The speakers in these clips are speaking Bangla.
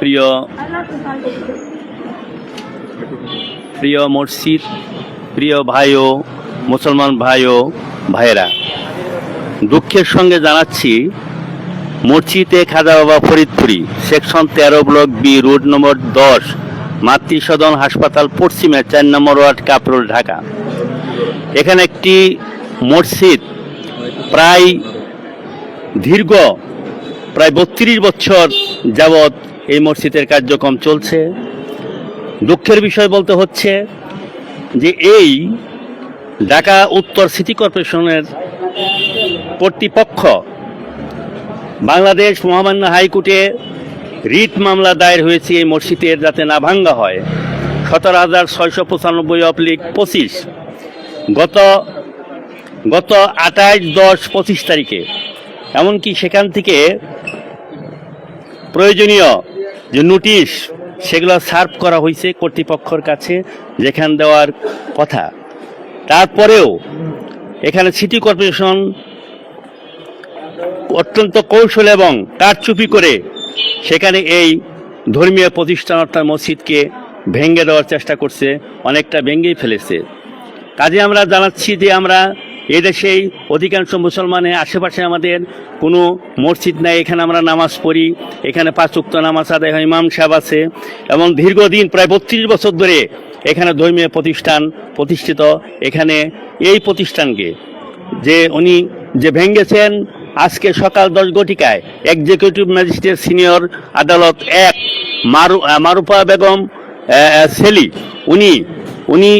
প্রিয় প্রিয় মসজিদ প্রিয় ভাই ও মুসলমান ভাই ও ভাইয়েরা, দুঃখের সঙ্গে জানাচ্ছি মসজিদে খাজা বাবা ফরিদপুরি, সেকশন তেরো, ব্লক বি, রোড নম্বর দশ, মাতৃসদন হাসপাতাল পশ্চিমে, চার নম্বর ওয়ার্ড, কাপরুল, ঢাকা। এখানে একটি মসজিদ প্রায় দীর্ঘ প্রায় বত্রিশ বছর যাবৎ এই মসজিদের কার্যক্রম চলছে। দুঃখের বিষয় বলতে হচ্ছে যে এই ঢাকা উত্তর সিটি কর্পোরেশনের কর্তৃপক্ষ বাংলাদেশ মহামান্য হাইকোর্টে রিট মামলা দায়ের হয়েছে এই মসজিদের যাতে না ভাঙ্গা হয়। সতেরো হাজার ছয়শো পঁচানব্বই অবলিক পঁচিশ গত গত আঠাশ দশ পঁচিশ তারিখে। এমনকি সেখান থেকে প্রয়োজনীয় যে নোটিশ সেগুলো সার্ভ করা হয়েছে কর্তৃপক্ষর কাছে যেখান দেওয়ার কথা। তারপরেও এখানে সিটি কর্পোরেশন অত্যন্ত কৌশল এবং কারচুপি করে সেখানে এই ধর্মীয় প্রতিষ্ঠান অর্থাৎ মসজিদকে ভেঙে দেওয়ার চেষ্টা করছে, অনেকটা ভেঙেই ফেলেছে। কাজে আমরা জানাচ্ছি যে আমরা এদেশেই অধিকাংশ মুসলমানের আশেপাশে আমাদের কোনো মসজিদ নাই, এখানে আমরা নামাজ পড়ি, এখানে পাঁচ উক্ত নামাজ আদায় হয়, ইমাম সাহেব আছে, এবং দীর্ঘদিন, প্রায় বত্রিশ বছর ধরে এখানে ধর্মীয় প্রতিষ্ঠান প্রতিষ্ঠিত, এখানে এই প্রতিষ্ঠানকে, যে উনি যে ভেঙ্গেছেন আজকে সকাল দশ ঘটিকায় এক্সিকিউটিভ ম্যাজিস্ট্রেট সিনিয়র আদালত এক, মারু, মারুফা বেগম সেলি, উনি উনি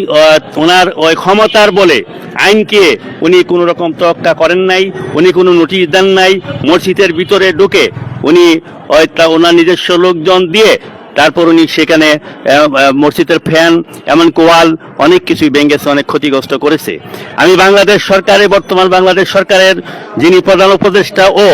ওনার, ওই ক্ষমতার বলে আইনকে উনি কোনো রকম তোয়াক্কা করেন নাই, উনি কোনো নোটিশ দেন নাই, মসজিদের ভিতরে ঢুকে উনি ওনার নিজস্ব লোকজন দিয়ে তারপর উনি সেখানে মসজিদের ফ্যান, এমন কোয়াল, অনেক কিছুই ভেঙেছে অনেক ক্ষতিগ্রস্ত করেছে। আমি বাংলাদেশ সরকারের, বর্তমান বাংলাদেশ সরকারের যিনি প্রধান উপদেষ্টা ও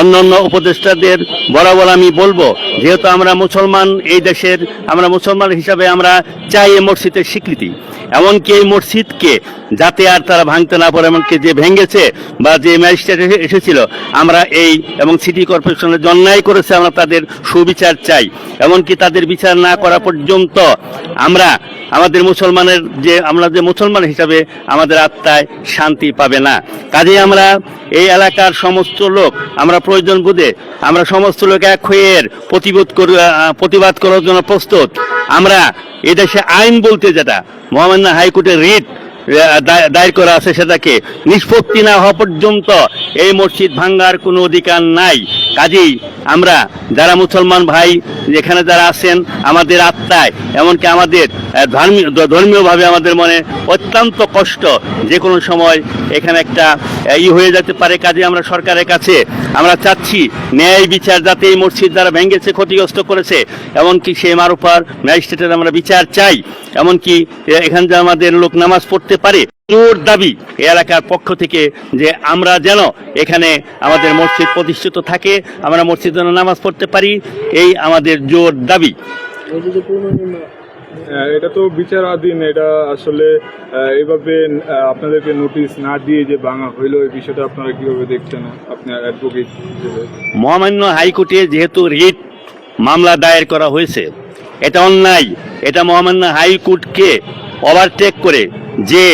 অন্যান্য উপদেষ্টাদের বরাবর আমি বলব, যেহেতু আমরা মুসলমান এই দেশের, আমরা মুসলমান হিসাবে আমরা চাই এই মসজিদের স্বীকৃতি। এমনকি এই মসজিদকে যাতে আর তারা ভাঙতে না পারে, এমনকি যে ভেঙেছে বা যে ম্যাজিস্ট্রেট এসেছিল, আমরা এই এবং সিটি কর্পোরেশনের অন্যায় করেছে, আমরা তাদের সুবিচার চাই। এমনকি তাদের বিচার না করা পর্যন্ত আমরা আমাদের মুসলমানের যে, আমরা যে মুসলমান হিসাবে আমাদের আত্মায় শান্তি পাবে না। কাজে আমরা এই এলাকার সমস্ত লোক, আমরা প্রয়োজন বুঝে আমরা সমস্ত লোক এক হয়ে প্রতিবাদ প্রতিবাদ করার জন্য প্রস্তুত। আমরা এদেশে আইন বলতে যেটা, মহামান্য হাইকোর্টের রিট দায়- দায়ের করা আছে সেটাকে। নিষ্পত্তি না হওয়া পর্যন্ত এই মসজিদ ভাঙ্গার কোনো অধিকার নাই। কাজেই আমরা যারা মুসলমান ভাই, যেখানে যারা আছেন, আমাদের আত্মায়, এমনকি আমাদের ধর্মীয় ধর্মীয়ভাবে আমাদের মনে অত্যন্ত কষ্ট যে কোনো সময় এখানে একটা ই হয়ে যেতে পারে। কাজে আমরা সরকারের কাছে আমরা চাচ্ছি ন্যায় বিচার যাতে এই মসজিদ যারা ভেঙেছে, ক্ষতিগ্রস্ত করেছে, এমনকি সেই মারুফার ম্যাজিস্ট্রেটের আমরা বিচার চাই। এমনকি এখানে যে আমাদের লোক নামাজ পড়তে পারে। জোর দাবি এলাকার পক্ষ থেকে যে আমরা যেন এখানে আমাদের মসজিদ প্রতিষ্ঠিত থাকে আমরা মসজিদ যেন নামাজ পড়তে পারি এই আমাদের জোর দাবি। হ্যাঁ, এটা তো বিচারাধীন এটা আসলে এভাবে আপনাদেরকে নোটিশ না দিয়ে যে ভাঙা হইল এই বিষয়টা আপনারা কীভাবে দেখছেন? আপনার অ্যাডভোকেট মহামান্য হাইকোর্টে যেহেতু রিট মামলা দায়ের করা হয়েছে এটা অন্যায়। এটা মহামান্য হাইকোর্টকে ওভারটেক করে যে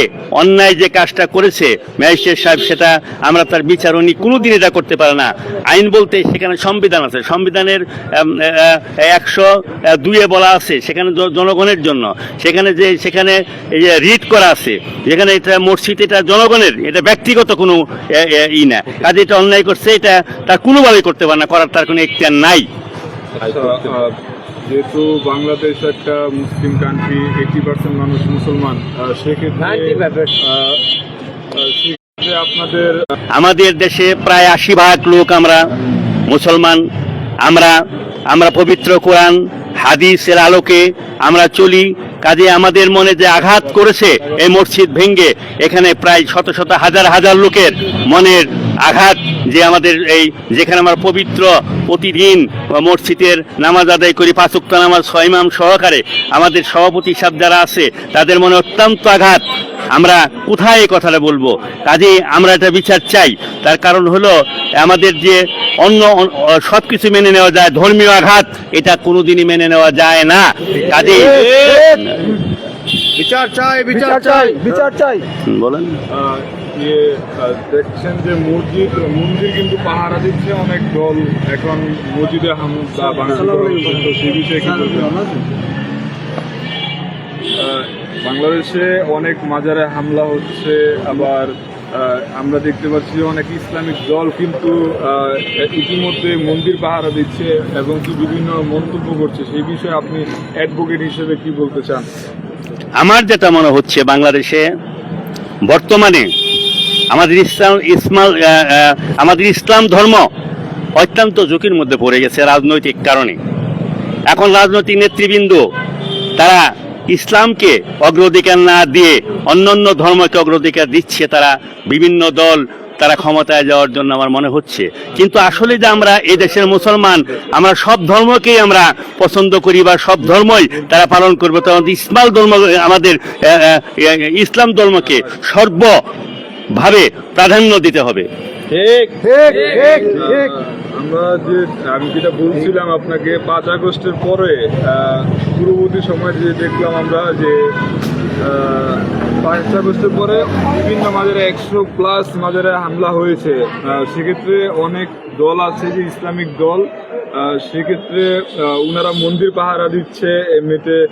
অন্যায় যে কাজটা করেছে ম্যাজিস্ট্রেট সাহেব সেটা আমরা তার বিচার উনি কোনোদিন এটা করতে পারে না। আইন বলতে সেখানে সংবিধান আছে। সংবিধানের একশো দুইয়ে বলা আছে সেখানে জনগণের জন্য। সেখানে যে সেখানে রিট করা আছে যেখানে এটা মসজিদ এটা জনগণের এটা ব্যক্তিগত কোনো ই না। কাজে এটা অন্যায় করছে এটা তার কোনোভাবেই করতে পারে না করার তার কোনো এখতিয়ার নাই। আচ্ছা আহ, যেহেতু বাংলাদেশ একটা মুসলিম কান্ট্রি এইটি পার্সেন্ট মানুষ মুসলমান সেক্ষেত্রে আপনাদের আমাদের দেশে প্রায় আশি ভাগ লোক আমরা মুসলমান। আমরা আমরা পবিত্র কোরআন হাদিসের আলোকে আমরা চলি। কাজে আমাদের মনে যে আঘাত করেছে এই মসজিদ ভেঙ্গে এখানে প্রায় শত শত হাজার হাজার লোকের মনের আঘাত যে আমাদের এই যেখানে আমার পবিত্র প্রতিদিন মসজিদের নামাজ আদায় করি পাঁচুক্ত নামাজ ছয়মাম সহকারে আমাদের সভাপতি সাহেব যারা আছে তাদের মনে অত্যন্ত আঘাত। আমরা কোথায় এই কথাটা বলব? কাজে আমরা এটা বিচার চাই। তার কারণ হলো আমাদের যে অন্য সব কিছু মেনে নেওয়া যায় ধর্মীয় আঘাত এটা কোনোদিনই মেনে নেওয়া যায় না। কাজে বিচার চাই বিচার চাই বিচার চাই। বলেন। ইয়ে আহ, দেখছেন যে মসজিদ মন্দির কিন্তু পাহারা দিচ্ছে অনেক দল। এখন মসজিদে বাংলাদেশে অনেক মাজারে হামলা হচ্ছে আবার আহ, আমরা দেখতে পাচ্ছি যে অনেক ইসলামিক দল কিন্তু আহ, ইতিমধ্যে মন্দির পাহারা দিচ্ছে এবং কি বিভিন্ন মন্তব্য করছে। সেই বিষয়ে আপনি অ্যাডভোকেট হিসেবে কি বলতে চান? আমার যেটা মনে হচ্ছে বাংলাদেশে বর্তমানে আমাদের ইসলাম, ইসমাল আমাদের ইসলাম ধর্ম অত্যন্ত ঝুঁকির মধ্যে পড়ে গেছে রাজনৈতিক কারণে। এখন রাজনৈতিক নেতৃবৃন্দ, তারা ইসলামকে অগ্রাধিকার না দিয়ে অন্যান্য ধর্মকে অগ্রাধিকার দিচ্ছে, তারা বিভিন্ন দল, তারা ক্ষমতায় যাওয়ার জন্য আমার মনে হচ্ছে। কিন্তু আসলে যে আমরা এই দেশের মুসলমান, আমরা সব ধর্মকেই আমরা পছন্দ করি বা সব ধর্মই তারা পালন করবে। তো আমাদের ইসমাল ধর্ম, আমাদের ইসলাম ধর্মকে সর্বভাবে প্রাধান্য দিতে হবে। ঠিক। ঠিক ঠিক ঠিক। আমরা যে আমি যেটা বলছিলাম আপনাকে পাঁচ আগস্টের পরে পূর্ববর্তী সময় যে দেখলাম আমরা যে পাঁচ আগস্টের পরে বিভিন্ন মাজারে একশো প্লাস মাজারে হামলা হয়েছে। সেক্ষেত্রে অনেক দল আছে যে ইসলামিক দল। সেক্ষেত্রে ওনারা মন্দির পাহারা দিচ্ছে এমনিতে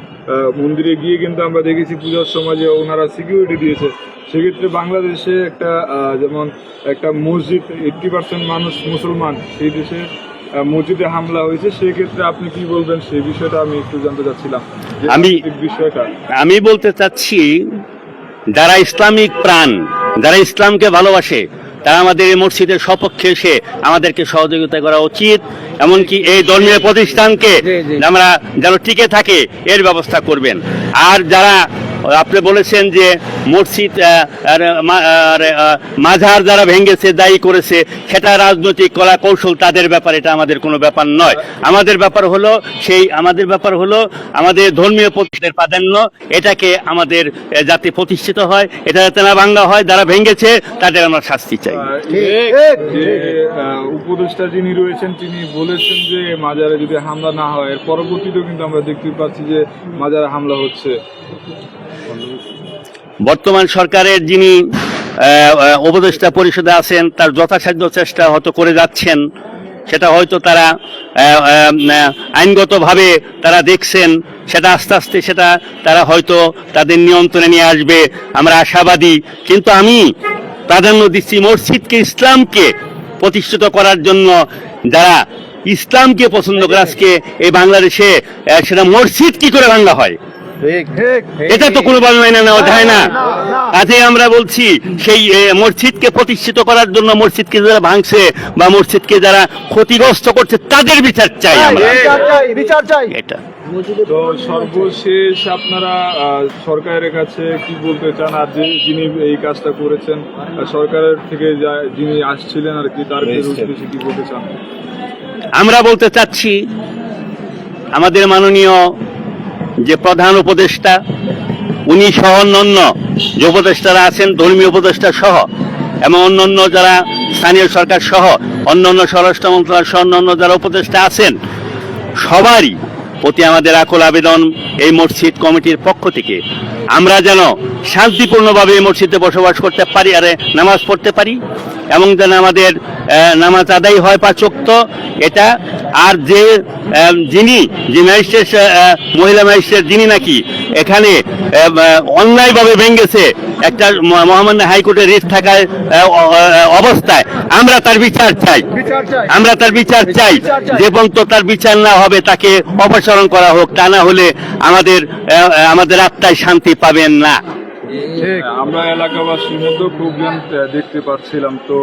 মন্দিরে গিয়ে কিন্তু আমরা দেখেছি পূজার সময় যে ওনারা সিকিউরিটি দিয়েছে। সেক্ষেত্রে বাংলাদেশে একটা যেমন একটা মসজিদ এইটটি পার্সেন্ট মানুষ মুসলমান। সেই দেশে মসজিদে হামলা হয়েছে। সেক্ষেত্রে আপনি কি বলবেন? সেই বিষয়টা আমি একটু জানতে চাচ্ছিলাম। আমি- বিষয়টা। আমি বলতে চাচ্ছি যারা ইসলামিক প্রাণ যারা ইসলামকে ভালোবাসে তারা আমাদের এই মসজিদের সপক্ষে এসে আমাদেরকে সহযোগিতা করা উচিত। এমনকি এই ধর্মীয় প্রতিষ্ঠানকে আমরা যেন টিকে থাকে এর ব্যবস্থা করবেন। আর যারা আপনি বলেছেন যে মসজিদ মাঝার যারা ভেঙেছে দায়ী করেছে সেটা রাজনৈতিক কলা কৌশল তাদের ব্যাপার এটা আমাদের কোনো ব্যাপার নয়। আমাদের ব্যাপার হলো সেই আমাদের ব্যাপার হলো আমাদের ধর্মীয় প্রতিষ্ঠানের প্রাধান্য এটাকে আমাদের যাতে প্রতিষ্ঠিত হয় এটা যাতে না ভাঙ্গা হয় যারা ভেঙেছে তাদের আমরা শাস্তি চাই। উপদেষ্টা যিনি রয়েছেন তিনি বলেছেন যে মাজারে যদি হামলা না হয় এর পরবর্তীতেও কিন্তু আমরা দেখতে পাচ্ছি যে মাজারে হামলা হচ্ছে। বর্তমান সরকারের যিনি উপদেষ্টা পরিষদে আছেন, তার যথাসাধ্য চেষ্টা হয়তো করে যাচ্ছেন। সেটা হয়তো তারা আইনগতভাবে তারা দেখছেন, সেটা আস্তে আস্তে সেটা তারা হয়তো তাদের নিয়ন্ত্রণে নিয়ে আসবে, আমরা আশাবাদী। কিন্তু আমি প্রাধান্য দিচ্ছি মসজিদকে, ইসলামকে প্রতিষ্ঠিত করার জন্য। যারা ইসলামকে পছন্দ করে আজকে এই বাংলাদেশে সেটা মসজিদ কি করে ভাঙ্গা হয়? এটা তো কোনোভাবে মেনে নেওয়া যায় না কাজে আমরা বলছি সেই মসজিদকে প্রতিষ্ঠিত করার জন্য মসজিদকে যারা ভাঙছে বা মসজিদকে যারা ক্ষতিগ্রস্ত করছে তাদের বিচার চাই আমরা। বিচার চাই এটা। তো সর্বশেষ আপনারা সরকারের কাছে কি বলতে চান? আর যে যিনি এই কাজটা করেছেন সরকারের থেকে যা- যিনি আসছিলেন আর কি তার উদ্দেশ্যে কি বলতে চান? আমরা বলতে চাচ্ছি আমাদের মাননীয় যে প্রধান উপদেষ্টা, উনি সহ অন্যান্য যে উপদেষ্টারা আছেন, ধর্মীয় উপদেষ্টা সহ, এবং অন্যান্য যারা স্থানীয় সরকার সহ, অন্যান্য স্বরাষ্ট্র মন্ত্রণালয় সহ অন্যান্য যারা উপদেষ্টা আছেন, সবারই প্রতি আমাদের আকুল আবেদন এই মসজিদ কমিটির পক্ষ থেকে। আমরা যেন শান্তিপূর্ণভাবে এই মসজিদে বসবাস করতে পারি আর নামাজ পড়তে পারি এবং যেন আমাদের নামাজ আদায় হয় পাচক্ত। এটা আর যে যিনি যে ম্যাজিস্ট্রেট মহিলা ম্যাজিস্ট্রেট যিনি নাকি এখানে অন্যায়ভাবে ভেঙেছে একটা মহামান্য হাইকোর্টের রিট থাকার অবস্থায় আমরা তার বিচার চাই। আমরা তার বিচার চাই। বিচার চাই। যে পর্যন্ত তার বিচার না হবে তাকে অপসারণ করা হোক তা না হলে আমাদের আমাদের আত্মায় শান্তি পাবেন না। আমরা এলাকাবাসীর মধ্যে প্রোগ্রাম দেখতে পাচ্ছিলাম তো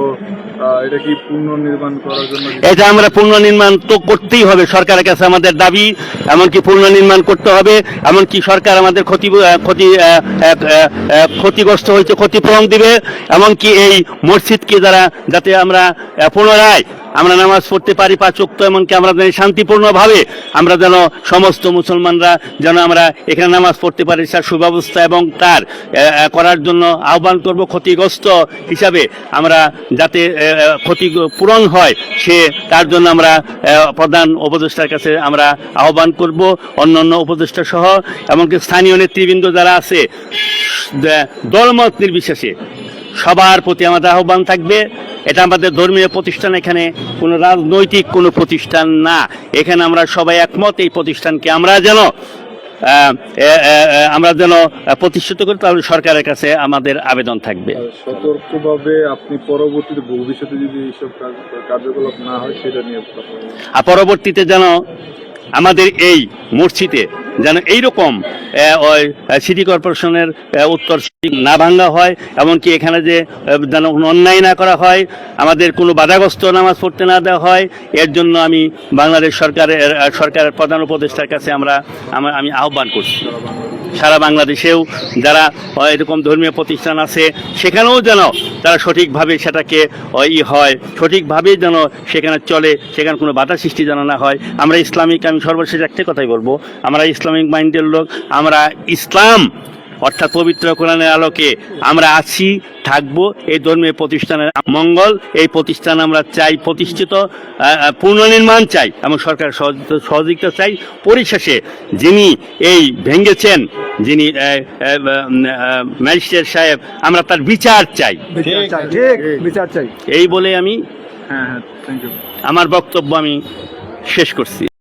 এটা কি পুনর্নির্মাণ করার জন্য এটা আমরা পুনর্নির্মাণ তো করতেই হবে সরকারের কাছে আমাদের দাবি এমনকি পুনর্নির্মাণ করতে হবে এমনকি সরকার আমাদের ক্ষতি ক্ষতি ক্ষতিগ্রস্ত হয়েছে ক্ষতিপূরণ দিবে এমনকি এই মসজিদকে যারা যাতে আমরা পুনরায় আমরা নামাজ পড়তে পারি পাঁচ ওয়াক্ত এমনকি আমরা যেন শান্তিপূর্ণভাবে আমরা যেন সমস্ত মুসলমানরা যেন আমরা এখানে নামাজ পড়তে পারি তার সুব্যবস্থা এবং তার করার জন্য আহ্বান করব ক্ষতিগ্রস্ত হিসাবে আমরা যাতে ক্ষতি পূরণ হয় সে তার জন্য আমরা প্রধান উপদেষ্টার কাছে আমরা আহ্বান করব অন্যান্য উপদেষ্টা সহ, এমনকি স্থানীয় নেতৃবৃন্দ যারা আছে দলমত নির্বিশেষে সবার প্রতি আমাদের আহ্বান থাকবে। এটা আমাদের ধর্মীয় প্রতিষ্ঠান এখানে কোনো রাজনৈতিক কোনো প্রতিষ্ঠান না। এখানে আমরা সবাই একমত এই প্রতিষ্ঠানকে আমরা যেন আমরা যেন প্রতিষ্ঠিত করি তাহলে সরকারের কাছে আমাদের আবেদন থাকবে। সতর্কভাবে আপনি পরবর্তীতে ভবিষ্যতে যদি এইসব কার্যকলাপ না হয় সেটা নিয়ে আর পরবর্তীতে যেন আমাদের এই মসজিদে যেন এইরকম সিটি কর্পোরেশনের উত্তর না ভাঙ্গা হয়, এমনকি এখানে যে যেন কোনো অন্যায় না করা হয়, আমাদের কোনো বাধাগ্রস্ত নামাজ পড়তে না দেওয়া হয়, এর জন্য আমি বাংলাদেশ সরকারের সরকারের প্রধান উপদেষ্টার কাছে আমরা, আমি আহ্বান করছি। সারা বাংলাদেশেও যারা এরকম ধর্মীয় প্রতিষ্ঠান আছে, সেখানেও যেন তারা সঠিকভাবে সেটাকে ই হয়, সঠিকভাবে যেন সেখানে চলে, সেখানে কোনো বাধা সৃষ্টি যেন না হয়। আমরা ইসলামিক, আমি সর্বশেষ একটা কথাই বলব, আমরা ইসলামিক মাইন্ডের লোক আমরা ইসলাম অর্থাৎ পবিত্র কোরআনের আলোকে আমরা আছি থাকব এই ধর্মীয় প্রতিষ্ঠানের মঙ্গল এই প্রতিষ্ঠান আমরা চাই প্রতিষ্ঠিত পুনর্নির্মাণ চাই এবং সরকার সহযোগিতা চাই। পরিশেষে যিনি এই ভেঙ্গেছেন যিনি ম্যাজিস্ট্রেট সাহেব আমরা তার বিচার চাই। বিচার চাই। ঠিক বিচার চাই। এই বলে আমি হ্যাঁ হ্যাঁ থ্যাংক ইউ আমার বক্তব্য আমি শেষ করছি।